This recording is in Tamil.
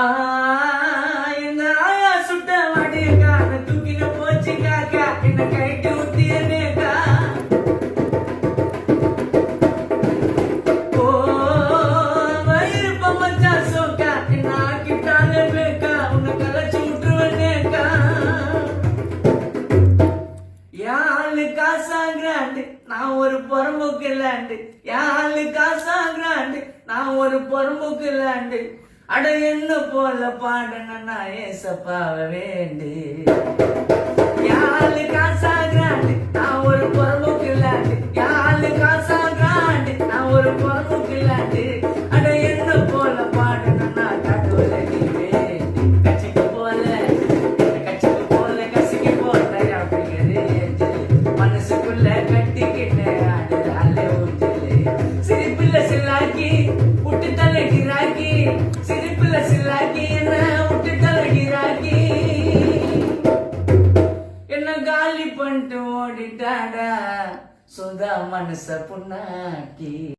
ஆ, என்ன ஆயா சுட்ட வாடியக்கா நான் தூக்கின போச்சு காக்கா என்ன கைட்டு ஊத்தியனேக்கா ஓ வயிறு பம்மச்சா சோக்கா என்ன ஆக்கிட்டாலே பேக்கா உன்னை கலைச்சு விட்டுருவனேக்கா யாழு காசா நான் ஒரு பொறம்புக்கு இல்லாண்டு. யாழு காசா நான் ஒரு பொறம்புக்கு லேண்டு அட என்ன போல பாடணும்னா ஏசப்பாவ வேண்டு? யாரு காசாகிறாண்டு நான் ஒரு பொறம்புக்கு இல்லாண்டு பண்ணிட்டு ஓடிட்டாடா. சுதா மனச புண்ணாக்கி.